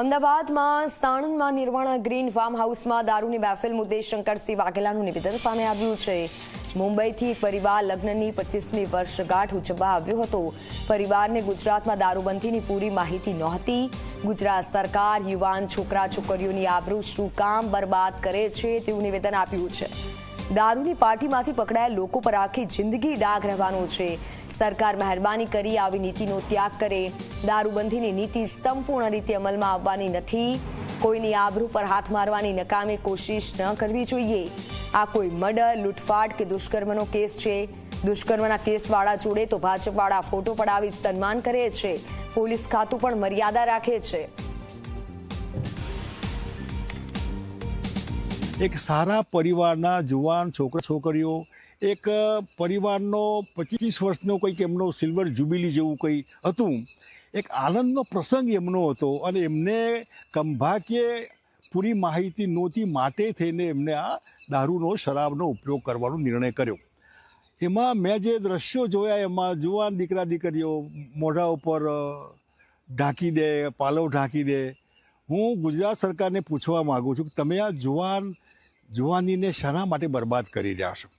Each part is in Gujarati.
અમદાવાદમાં સાણંદમાં નિર્વાણા ગ્રીન ફાર્મ હાઉસમાં દારૂની મહેફિલ મુદ્દે શંકરસિંહ વાઘેલાનું નિવેદન સામે આવ્યું છે. મુંબઈથી એક પરિવાર લગ્નની પચીસમી વર્ષગાંઠ ઉજવવા આવ્યો હતો. પરિવારને ગુજરાતમાં દારૂબંધીની પૂરી માહિતી નહોતી. ગુજરાત સરકાર યુવાન છોકરા છોકરીઓની આબરૂ શું કામ બરબાદ કરે છે તેવું નિવેદન આપ્યું છે. દારૂની પાર્ટીમાંથી પકડાયેલ લોકો પર આખી જિંદગી ડાઘ રહેવાનો છે. સરકાર મહેરબાની કરી આવી નીતિનો ત્યાગ કરે. દારૂબંધીની નીતિ સંપૂર્ણ રીતે અમલમાં આવવાની નથી. કોઈની આબરૂ પર હાથ મારવાની નકામી કોશિશ ન કરવી જોઈએ. આ કોઈ મર્ડર, લૂંટફાટ કે દુષ્કર્મનો કેસ છે? દુષ્કર્મના કેસવાળા જોડે તો ભાજપવાળા ફોટો પડાવી સન્માન કરે છે. પોલીસ ખાતું પણ મર્યાદા રાખે છે. એક સારા પરિવારના જુવાન છોકરા, છોકરીઓ, એક પરિવારનો પચીસ વર્ષનો કંઈક એમનો સિલ્વર જુબિલી જેવું કંઈ હતું. એક આનંદનો પ્રસંગ એમનો હતો અને એમને કંભાકીય પૂરી માહિતી નહોતી માટે થઈને એમને આ દારૂનો, શરાબનો ઉપયોગ કરવાનો નિર્ણય કર્યો. એમાં મેં જે દ્રશ્યો જોયા એમાં જુવાન દીકરા, દીકરીઓ મોઢા ઉપર ઢાંકી દે, પાલવ ઢાંકી દે. હું ગુજરાત સરકારને પૂછવા માગું છું કે તમે આ જુવાન જુવાનીને શાના માટે બરબાદ કરી રહ્યા છો?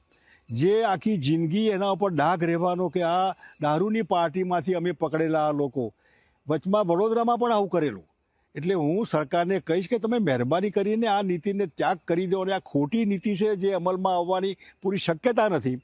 જે આખી જિંદગી એના ઉપર ડાઘ રહેવાનો કે આ દારૂની પાર્ટીમાંથી અમે પકડેલા લોકો. વચમાં વડોદરામાં પણ આવું કરેલું. એટલે હું સરકારને કહીશ કે તમે મહેરબાની કરીને આ નીતિને ત્યાગ કરી દો અને આ ખોટી નીતિ છે જે અમલમાં આવવાની પૂરી શક્યતા નથી.